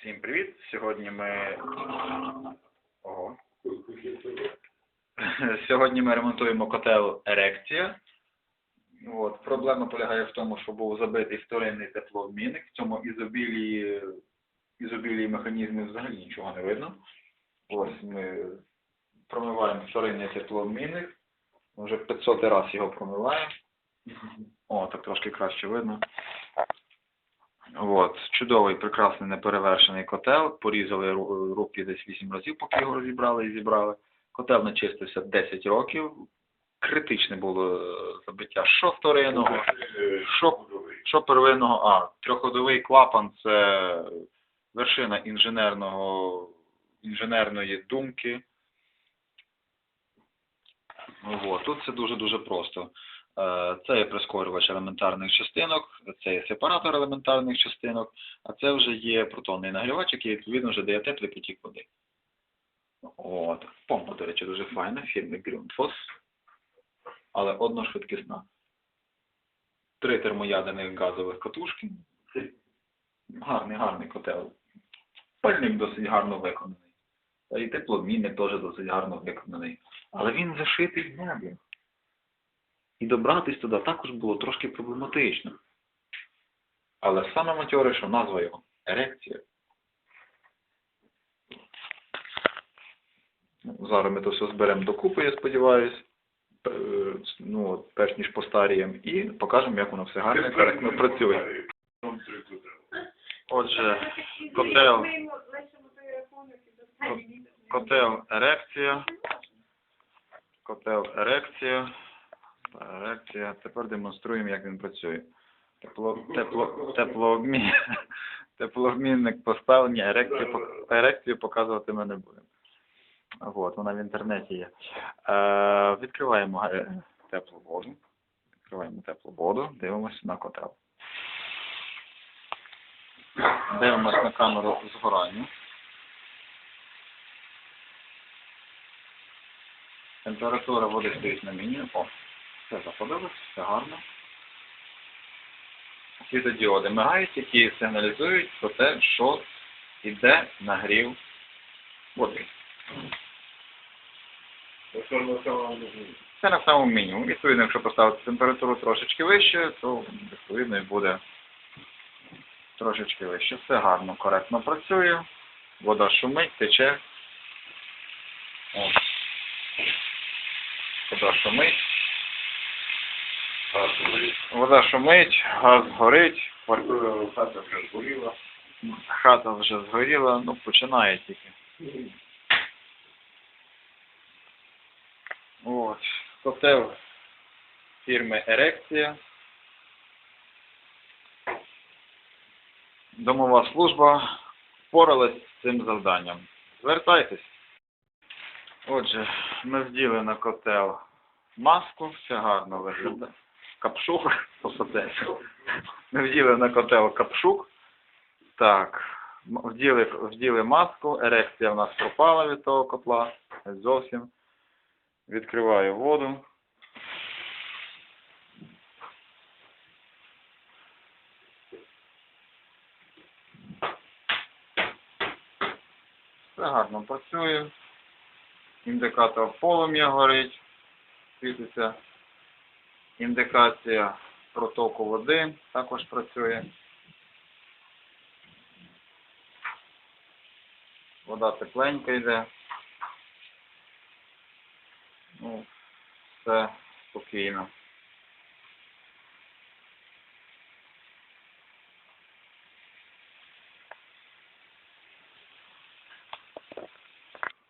Всім привіт! Сьогодні ми. Ого. Сьогодні ми ремонтуємо котел Ерекція. От. Проблема полягає в тому, що був забитий вторинний теплообмінник. В цьому ізобілії, ізобілії механізмів взагалі нічого не видно. Ось ми промиваємо вторинний теплообмінник. Вже 500 раз його промиваємо. О, так трошки краще видно. От, чудовий, прекрасний, неперевершений котел. Порізали руки десь 8 разів, поки його розібрали і зібрали. Котел не чистився 10 років. Критичне було е, забиття що вторинного, що, що первинного. А, трьохходовий клапан це вершина інженерного, інженерної думки. От, тут це дуже-дуже просто. Е, Це є прискорювач елементарних частинок, це є сепаратор елементарних частинок, а це вже є протонний нагрівач, який відповідно вже дає теплий потік води. От. Помпа, до речі, дуже файна, фірми Grundfos, але одношвидкісна. Три термоядерних газових катушки. Гарний, гарний котел. Пальник досить гарно виконаний. І теплообмінник теж досить гарно виконаний. Але він зашитий небі. І добратись туди також було трошки проблематично. Але саме матьориша назва його ерекція. Ну, Зараз ми то все зберемо докупи, я сподіваюся. Е, Ну, перш ніж постаріємо, і покажемо, як воно все гарно і коректно працює. Отже, котел, котел ерекція. Котел ерекція. Ерекція. Тепер демонструємо, як він працює. Тепло, тепло, теплообмін, теплообмінник поставлені, ерекцію, ерекцію показувати ми не будемо. От, вона в інтернеті є. Е, відкриваємо е, теплу воду. Відкриваємо теплу воду, дивимося на котел. Дивимося на камеру згорання. Температура води стоїть на мінімум. Все заходилось, все гарно. Світодіоди мигають, які сигналізують про те, що йде нагрів води. Це на самому мінімумі. Відповідно, якщо поставити температуру трошечки вище, то відповідно і буде трошечки вище. Все гарно, коректно працює. Вода шумить, тече. Вода шумить. Вода шумить, газ горить, хата вже згоріла. Хата вже згоріла, ну починає тільки. От. Котел фірми Ерекція. Домова служба впоралась з цим завданням. Звертайтесь. Отже, ми вділи на котел маску, все гарно виглядає. Капшук, посаде. Ми вділи на котел капшук. Так, вділи, вділи маску, ерекція в нас пропала від того котла. Зовсім. Відкриваю воду. Все гарно працює. Індикатор полум'я горить, світиться. Індикація протоку води також працює. Вода тепленька йде. Ну, все спокійно.